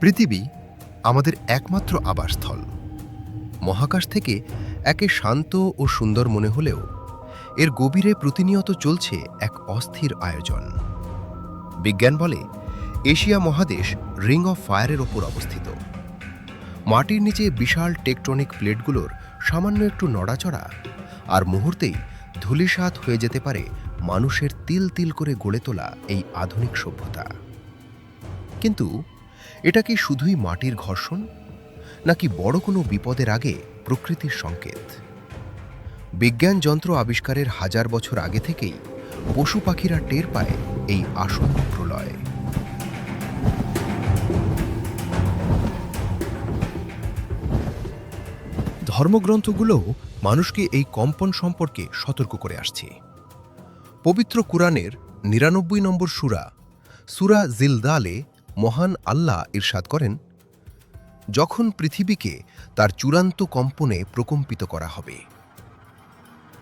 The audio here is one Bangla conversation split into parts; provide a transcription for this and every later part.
পৃথিবী আমাদের একমাত্র আবাসস্থল। মহাকাশ থেকে একে শান্ত ও সুন্দর মনে হলেও এর গভীরে প্রতিনিয়ত চলছে এক অস্থির আয়োজন। বিজ্ঞান বলে এশিয়া মহাদেশ রিং অফ ফায়ারের ওপর অবস্থিত। মাটির নিচে বিশাল টেকটনিক প্লেটগুলোর সামান্য একটু নড়াচড়া আর মুহূর্তেই ধূলিসাৎ হয়ে যেতে পারে মানুষের তিল তিল করে গড়ে তোলা এই আধুনিক সভ্যতা। কিন্তু এটা কি শুধুই মাটির ঘর্ষণ? নাকি বড় কোনো বিপদের আগে প্রকৃতির সংকেত? বিজ্ঞান যন্ত্র আবিষ্কারের হাজার বছর আগে থেকেই পশু পাখিরা টের পায় এই আসন্ন প্রলয়। ধর্মগ্রন্থগুলোও মানুষকে এই কম্পন সম্পর্কে সতর্ক করে আসছে। পবিত্র কুরআনের নিরানব্বই নম্বর সুরা সুরা জিলদালে মহান আল্লাহ ইরশাদ করেন, যখন পৃথিবীকে তার চূড়ান্ত কম্পনে প্রকম্পিত করা হবে।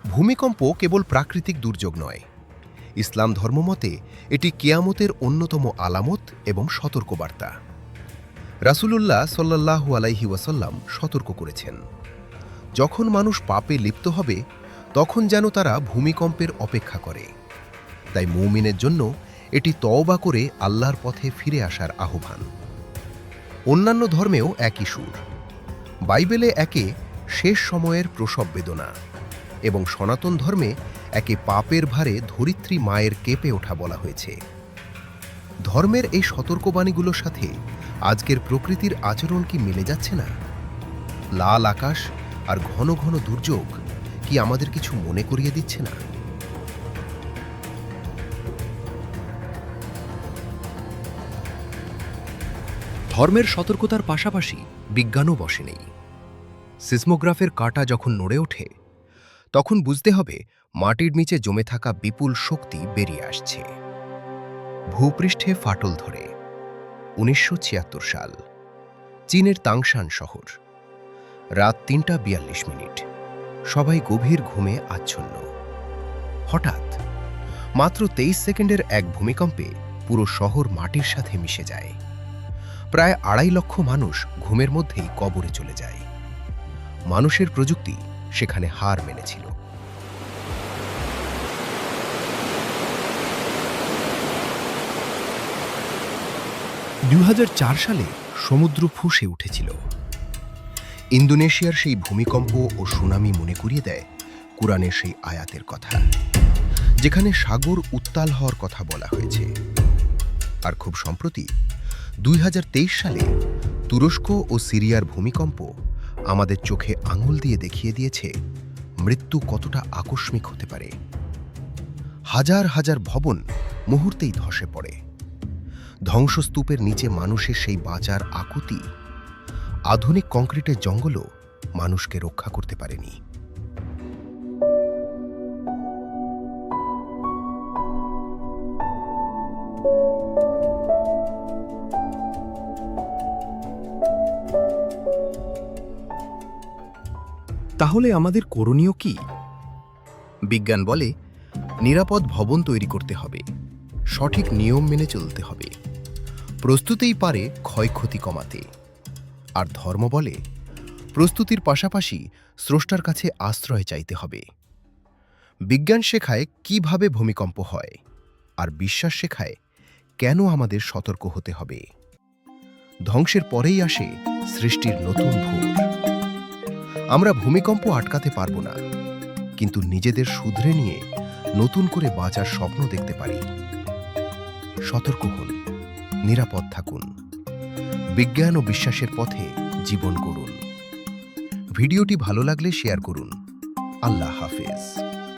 ভূমিকম্প কেবল প্রাকৃতিক দুর্যোগ নয়। ইসলাম ধর্মমতে এটি কেয়ামতের অন্যতম আলামত এবং সতর্কবার্তা। রাসূলুল্লাহ সাল্লাল্লাহু আলাইহি ওয়াসাল্লাম সতর্ক করেছেন, যখন মানুষ পাপে লিপ্ত হবে, তখন যেন তারা ভূমিকম্পের অপেক্ষা করে। তাই মৌমিনের জন্য এটি তওবা করে আল্লাহর পথে ফিরে আসার আহ্বান। অন্যান্য ধর্মেও একই সুর। বাইবেলে একে শেষ সময়ের প্রসব বেদনা এবং সনাতন ধর্মে একে পাপের ভারে ধরিত্রী মায়ের কেঁপে ওঠা বলা হয়েছে। ধর্মের এই সতর্কবাণীগুলোর সাথে আজকের প্রকৃতির আচরণ কি মিলে যাচ্ছে না? লাল আকাশ আর ঘন ঘন দুর্যোগ কি আমাদের কিছু মনে করিয়ে দিচ্ছে না? ধর্মের সতর্কতার পাশাপাশি বিজ্ঞানও বসে নেই। সিসমোগ্রাফের কাঁটা যখন নড়ে ওঠে, তখন বুঝতে হবে মাটির নিচে জমে থাকা বিপুল শক্তি বেরিয়ে আসছে। ভূপৃষ্ঠে ফাটল ধরে, উনিশশো ছিয়াত্তর সাল, চীনের তাংশান শহর। রাত তিনটা বিয়াল্লিশ মিনিট। সবাই গভীর ঘুমে আচ্ছন্ন। হঠাৎ, মাত্র তেইশ সেকেন্ডের এক ভূমিকম্পে পুরো শহর মাটির সাথে মিশে যায়। প্রায় আড়াই লক্ষ মানুষ ঘুমের মধ্যেই কবরে চলে যায়। মানুষের প্রযুক্তি সেখানে হার মেনেছিল। দু হাজার চার সালে সমুদ্র ফুঁসে উঠেছিল। ইন্দোনেশিয়ার সেই ভূমিকম্প ও সুনামি মনে করিয়ে দেয় কুরআনের সেই আয়াতের কথা, যেখানে সাগর উত্তাল হওয়ার কথা বলা হয়েছে। আর খুব সম্প্রতি দুই হাজার তেইশ সালে তুরস্ক ও সিরিয়ার ভূমিকম্প আমাদের চোখে আঙুল দিয়ে দেখিয়ে দিয়েছে মৃত্যু কতটা আকস্মিক হতে পারে। হাজার হাজার ভবন মুহূর্তেই ধসে পড়ে। ধ্বংসস্তূপের নিচে মানুষের সেই বাঁচার আকুতি, আধুনিক কংক্রিটের জঙ্গলও মানুষকে রক্ষা করতে পারেনি। তাহলে আমাদের করণীয় কি? বিজ্ঞান বলে, নিরাপদ ভবন তৈরি করতে হবে, সঠিক নিয়ম মেনে চলতে হবে, প্রস্তুতেই পারে ক্ষয়ক্ষতি কমাতে। আর ধর্ম বলে, প্রস্তুতির পাশাপাশি স্রষ্টার কাছে আশ্রয় চাইতে হবে। বিজ্ঞান শেখায় কীভাবে ভূমিকম্প হয়, আর বিশ্বাস শেখায় কেন আমাদের সতর্ক হতে হবে। ধ্বংসের পরেই আসে সৃষ্টির নতুন ভোর। আমরা ভূমিকম্প আটকাতে পারব না। কিন্তু নিজেদের শুধরে নিয়ে নতুন করে বাঁচার স্বপ্ন দেখতে পারি। সতর্ক হন, নিরাপদ থাকুন। বিজ্ঞান ও বিশ্বাসের পথে জীবন করুন ভিডিওটি ভালো লাগলে শেয়ার করুন। আল্লাহ হাফেজ।